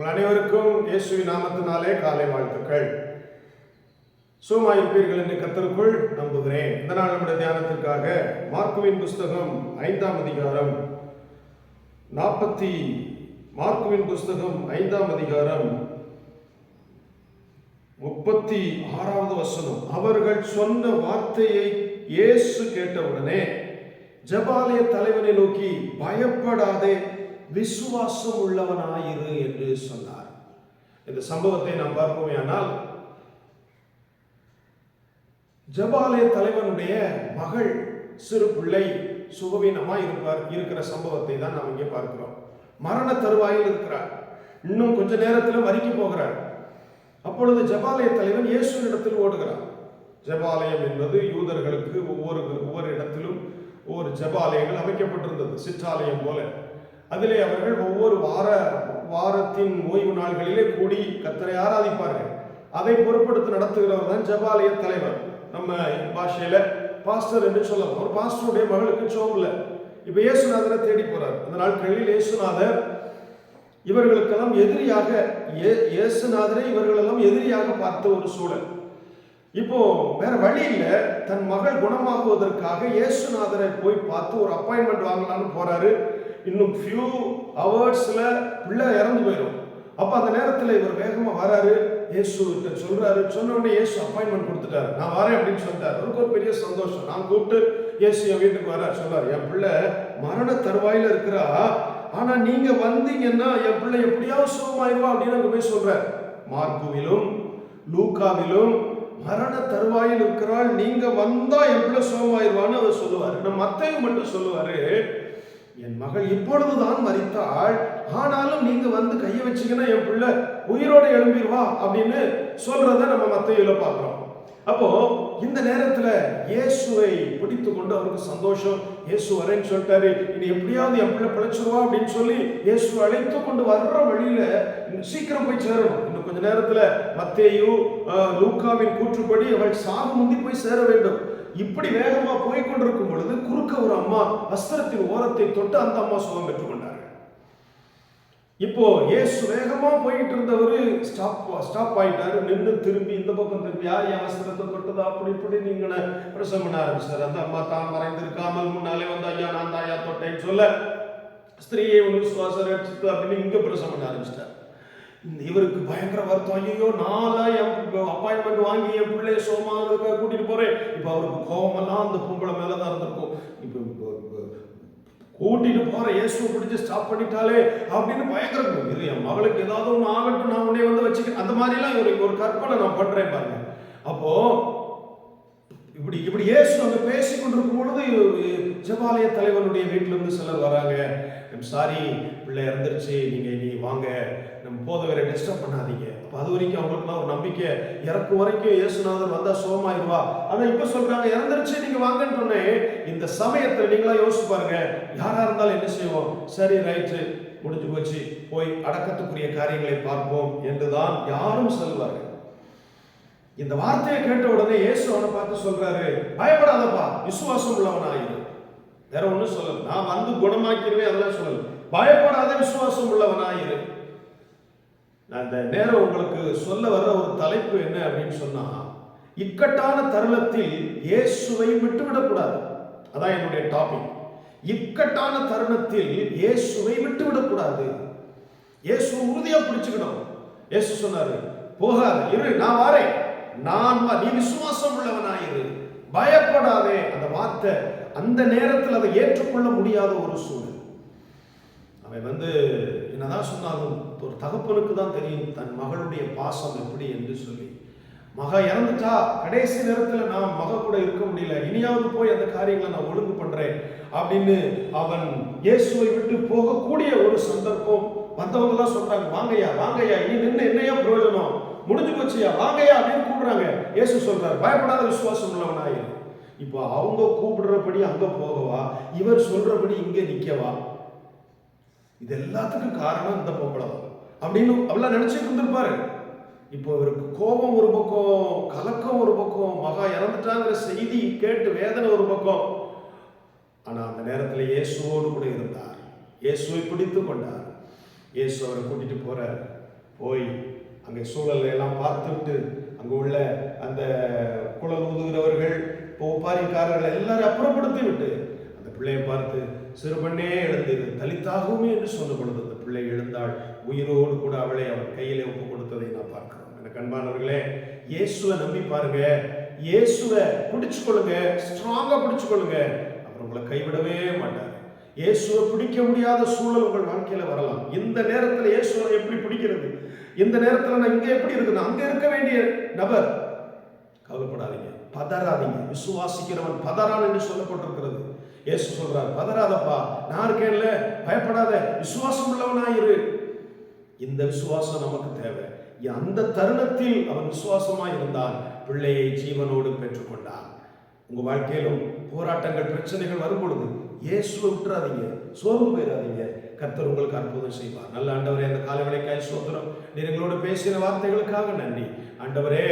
உங்கள் அனைவருக்கும் இயேசுவி நாமத்தினாலே காலை வாழ்த்துக்கள். சும்மா இருப்பீர்கள் என்று கத்தருக்குள் நம்புகிறேன். இந்த நாள் நம்முடைய தியானத்திற்காக மார்க்குவின் புஸ்தகம் ஐந்தாம் அதிகாரம் நாற்பத்தி மார்க்குவின் புஸ்தகம் ஐந்தாம் அதிகாரம் முப்பத்தி ஆறாவது வசனம். அவர்கள் சொன்ன வார்த்தையை இயேசு கேட்டவுடனே ஜபாலய தலைவனை நோக்கி பயப்படாதே விசுவாசம் உள்ளவனாயிரு என்று சொன்னார். இந்த சம்பவத்தை நாம் பார்ப்போமே ஆனால் ஜபாலய தலைவனுடைய மகள் சிறு பிள்ளை சுகவீனமா இருப்பார் இருக்கிற சம்பவத்தை தான் நாம் இங்கே பார்க்கிறோம். மரண தருவாயில் இருக்கிறார். இன்னும் கொஞ்ச நேரத்தில் மறிக்க போகிறார். அப்பொழுது ஜபாலய தலைவன் இயேசுவினிடத்தில் ஓடுகிறார் ஜபாலயம் என்பது யூதர்களுக்கு ஒவ்வொரு ஒவ்வொரு இடத்திலும் ஒவ்வொரு ஜபாலயங்கள் அமைக்கப்பட்டிருந்தது சிற்றாலயம் போல. அதிலே அவர்கள் ஒவ்வொரு வார வாரத்தின் ஓய்வு நாள்களிலே கூடி கத்தரை ஆராதிப்பார்கள். அதை பொருட்படுத்தி நடத்துகிறவர் தான் ஜபாலய தலைவர். நம்ம பாஷையில பாஸ்டர் என்று சொல்லலாம். ஒரு பாஸ்டருடைய மகளுக்கு சோம் இல்லை. இப்ப இயேசுநாதரை தேடி போறார். அந்த நாட்களில் இயேசுநாதர் இவர்களுக்கெல்லாம் எதிரியாக இயேசுநாதரை இவர்களெல்லாம் எதிரியாக பார்த்த ஒரு சூழல். இப்போ வேற வழி இல்லை. தன் மகள் குணமாகுவதற்காக இயேசுநாதரை போய் பார்த்து ஒரு அப்பாயின்மெண்ட் வாங்கலாம்னு போறாரு. இன்னும் ஃபியூ ஹவர்ஸ்ல பிள்ளை இறந்து போயிடும். அப்போ அந்த நேரத்தில் இவர் வேகமாக வராரு. இயேசு கிட்ட சொல்றாரு. சொன்ன உடனே இயேசு அப்பாயின்மெண்ட் கொடுத்துட்டாரு. நான் வரேன் அப்படின்னு சொல்லிட்டாரு. அவருக்கு ஒரு பெரிய சந்தோஷம். நான் கூப்பிட்டு இயேசு என் வீட்டுக்கு வரார். சொல்றாரு என் பிள்ளை மரண தருவாயில் இருக்கிறா. ஆனால் நீங்கள் வந்தீங்கன்னா என் பிள்ளை எப்படியாவது சுகமாயிருவா அப்படின்னு அங்கே போய் சொல்கிறார் மார்க்குவிலும் லூக்காவிலும் மரண தருவாயில் இருக்கிறாள். நீங்க வந்தா என் பிள்ளை சுகமாயிருவான்னு அவர் சொல்லுவாரு. நம்ம மத்தையும் மட்டும் சொல்லுவாரு. என் மகள் இப்பொழுதுதான் மறித்தாள் ஆனாலும் நீங்க வந்து கையை வச்சீங்கன்னா என் பிள்ளை உயிரோட எழும்பிடுவா அப்படின்னு சொல்றத நம்ம மத்தையில பார்க்கிறோம். அப்போ இந்த நேரத்துல இயேசுவை பிடித்து கொண்டு அவருக்கு சந்தோஷம். இயேசு வரேன்னு சொல்லிட்டாரு. இனி எப்படியாவது என் பிள்ளை பிழைச்சிருவா அப்படின்னு சொல்லி இயேசு அழைத்து கொண்டு வர்ற வழியில சீக்கிரம் போய் சேரணும். இன்னும் கொஞ்ச நேரத்துல மத்தேயு லூக்காவின் கூற்றுப்படி அவள் சாகு முந்தி போய் சேர வேண்டும். இப்படி வேகமா போய் கொண்டிருக்கும் பொழுது குறுக்க ஒரு அம்மா வஸ்திரத்தின் ஓரத்தை தொட்டு அந்த அம்மா சுகம் பெற்றுக்கொண்டார்கள் இப்போ ஏசு வேகமா போயிட்டு இருந்தவர் ஸ்டாப் ஸ்டாப் ஆயிட்டாரு. நின்று திரும்பி இந்த பக்கம் திரும்பி யார் என் வஸ்திரத்தை தொட்டதா அப்படி இப்படி நீங்கள பிரசவம் பண்ண ஆரம்பிச்சார். அந்த அம்மா தான் மறைந்திருக்காமல் முன்னாலே வந்து ஐயா நான் தாயா ஐயா தொட்டேன்னு சொல்ல ஸ்திரீயை ஒரு விசுவாசம் ரட்சித்து அப்படின்னு இங்க பிரசவம் பண்ண ஆரம்பிச்சிட்டார். இவருக்கு பயங்கர வருத்தம். ஐயோ நாளா என் அப்பாயின்மெண்ட் வாங்கி என் பிள்ளைய சோமானதுக்காக கூட்டிட்டு போறேன். இப்போ அவருக்கு கோபமெல்லாம் அந்த பொம்பளை மேலே தான் இருந்திருக்கும். இப்போ கூட்டிட்டு போற இயேசுவை பிடிச்சி ஸ்டாப் பண்ணிட்டாலே அப்படின்னு பயங்கர இரு என் மகளுக்கு ஏதாவது ஒன்று ஆகட்டும் நான் உடனே வந்து வச்சுக்க. அந்த மாதிரிலாம் இவருக்கு ஒரு கற்பனை நான் பண்றேன் பாருங்க. அப்போ இப்படி இப்படி இயேசு அங்க பேசி கொண்டிருக்கும் ஜபாலய தலைவனுடைய வீட்டிலிருந்து சிலர் வராங்க. சாரி பிள்ளை இறந்துருச்சு. நீங்க நீ வாங்க. நம்ம போதவரை டிஸ்டர்ப் பண்ணாதீங்க. அப்ப அது வரைக்கும் அவங்களுக்குலாம் ஒரு நம்பிக்கை. இறக்கும் வரைக்கும் இயேசுநாதர் வந்தா சோமாயிருவா ஆனா இப்ப சொல்றாங்க. இறந்துருச்சு நீங்க வாங்கன்னு இந்த சமயத்துல நீங்களா யோசிச்சு பாருங்க. யாரா இருந்தாலும் என்ன செய்வோம்? சரி ரைட்டு. முடிஞ்சு போச்சு. போய் அடக்கத்துக்குரிய காரியங்களை பார்ப்போம் என்றுதான் யாரும் செல்வார்கள். இந்த வார்த்தையை கேட்ட உடனே இயேசு அவனை பார்த்து சொல்றாரு பயப்படாதப்பா. விசுவாசம் உள்ளவனாயிரு. வேற ஒன்றும் சொல்லல. நான் வந்து குணமாக்கிடுவேன் அதெல்லாம் சொல்லல. பயப்படாத விசுவாசம் உள்ளவனாயிரு நான் இந்த நேரம் உங்களுக்கு சொல்ல வர்ற ஒரு தலைப்பு என்ன அப்படின்னு சொன்னா இக்கட்டான தருணத்தில் இயேசுவை விட்டுவிடக்கூடாது. அதான் என்னுடைய டாபிக் இக்கட்டான தருணத்தில் இயேசுவை விட்டுவிடக்கூடாது. இயேசு உறுதியா பிடிச்சுக்கணும். இயேசு சொன்னாரு போகாத இரு நான் வாரேன். நான் நீ விசுவாசம் உள்ளவனாயிரு பயப்படாதே. அந்த வார்த்தை அந்த நேரத்தில் அதை ஏற்றுக்கொள்ள முடியாத ஒரு சூழல். அவன் வந்து என்னதான் சொன்னாலும் ஒரு தகப்பனுக்கு தான் தெரியும் தன் மகளுடைய பாசம் எப்படி என்று சொல்லி. மக இறந்துட்டா கடைசி நேரத்தில் நான் மக கூட இருக்க முடியல. இனியாவது போய் அந்த காரியங்களை நான் ஒழுங்கு பண்றேன் அப்படின்னு அவன் இயேசுவை விட்டு போகக்கூடிய ஒரு சந்தர்ப்பம் வந்தவங்க எல்லாம் சொல்றாங்க வாங்கய்யா வாங்கய்யா இனி நின்று என்னையா பிரயோஜனம்? முடிஞ்சு போச்சியா வாங்கய்யா அப்படின்னு கூப்பிடுறாங்க. இயேசு சொல்றாரு பயப்படாத விசுவாசம் உள்ளவனாயிரு. இப்போ அவங்க கூப்பிடுறபடி அங்கே போகவா? இவர் சொல்கிறபடி இங்கே நிற்கவா இது எல்லாத்துக்கும் காரணம் இந்த பொம்பளை தான். அப்படின்னு அவெல்லாம் நினச்சிட்டு இருந்திருப்பாரு. இப்போ இவருக்கு கோபம் ஒரு பக்கம் கலக்கம் ஒரு பக்கம் மகா இறந்துட்டாங்கிற செய்தி கேட்டு வேதனை ஒரு பக்கம். ஆனால் அந்த நேரத்தில் இயேசுவோடு கூட இருந்தார். இயேசுவை பிடித்து கொண்டார். இயேசு அவரை கூட்டிட்டு போறார். போய் அங்கே சூழலை எல்லாம் பார்த்துட்டு அங்கே உள்ள அந்த குழல் ஊதுகிறவர்கள் ஓப்பாரிக்காரர்கள் எல்லாரும் அப்புறப்படுத்தி விட்டு அந்த பிள்ளையை பார்த்து சிறுபண்ணே எழுந்தது தலித்தாகுமே என்று சொன்ன பொழுது அந்த பிள்ளை எழுந்தாள். உயிரோடு கூட அவளை அவன் கையிலே ஒப்பு கொடுத்ததை நான் பார்க்கிறோம். எனக்கு அன்பானவர்களே இயேசுவை நம்பி பாருங்க. இயேசுவை பிடிச்சு கொள்ளுங்க ஸ்ட்ராங்கா பிடிச்சு கொள்ளுங்க அவர் உங்களை கைவிடவே மாட்டார். இயேசுவை பிடிக்க முடியாத சூழல் உங்கள் வாழ்க்கையில வரலாம். இந்த நேரத்தில் இயேசுவை எப்படி பிடிக்கிறது? இந்த நேரத்தில் நான் இங்கே எப்படி இருக்குது அங்கே இருக்க வேண்டிய நபர் கவலைப்படாதீங்க. பதறாதீங்க. விசுவாசிக்கிறவன் பதறான் என்று சொல்லப்பட்டிருக்கிறது. இயேசு சொல்றார் பதறாதப்பா நான் இருக்கேன்ல பயப்படாத விசுவாசம் உள்ளவனாயிரு இந்த விசுவாசம் நமக்கு தேவை. அந்த தருணத்தில் அவன் விசுவாசமாய் இருந்தால் பிள்ளையை ஜீவனோடு பெற்றுக்கொண்டான். உங்க வாழ்க்கையிலும் போராட்டங்கள் பிரச்சனைகள் வரும் பொழுது இயேசுவை விட்டுறாதீங்க. சோர்வு போயிடாதீங்க கர்த்தர் உங்களுக்கு அற்புதம் செய்வார். நல்ல ஆண்டவரே அந்த காலவேளைக்காய் சோதரம் நீர் எங்களோடு பேசின வார்த்தைகளுக்காக நன்றி. ஆண்டவரே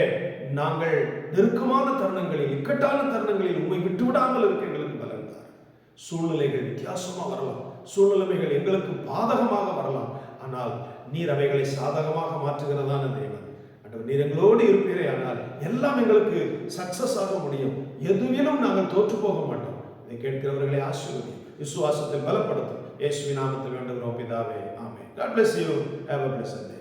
நாங்கள் நெருக்கமான தருணங்களில் இக்கட்டான தருணங்களில் உண்மை விட்டு விடாமல் இருக்க எங்களுக்கு பலன் தார் சூழ்நிலைகள் வித்தியாசமாக வரலாம். சூழ்நிலைமைகள் எங்களுக்கு பாதகமாக வரலாம். ஆனால் நீர் அவைகளை சாதகமாக மாற்றுகிறதான தேவன். ஆண்டவர் நீர் எங்களோடு இருப்பீரே ஆனால் எல்லாம் எங்களுக்கு சக்சஸ் ஆக முடியும். எதுவிலும் நாங்கள் தோற்று போக மாட்டோம். இதை கேட்கிறவர்களை ஆசீர்வதி. விசுவாசத்தை பலப்படுத்தும் இயேசுவின் நாமத்தில் வேண்டுகிறோம் பிதாவே. ஆமே God bless you. Have a blessed day.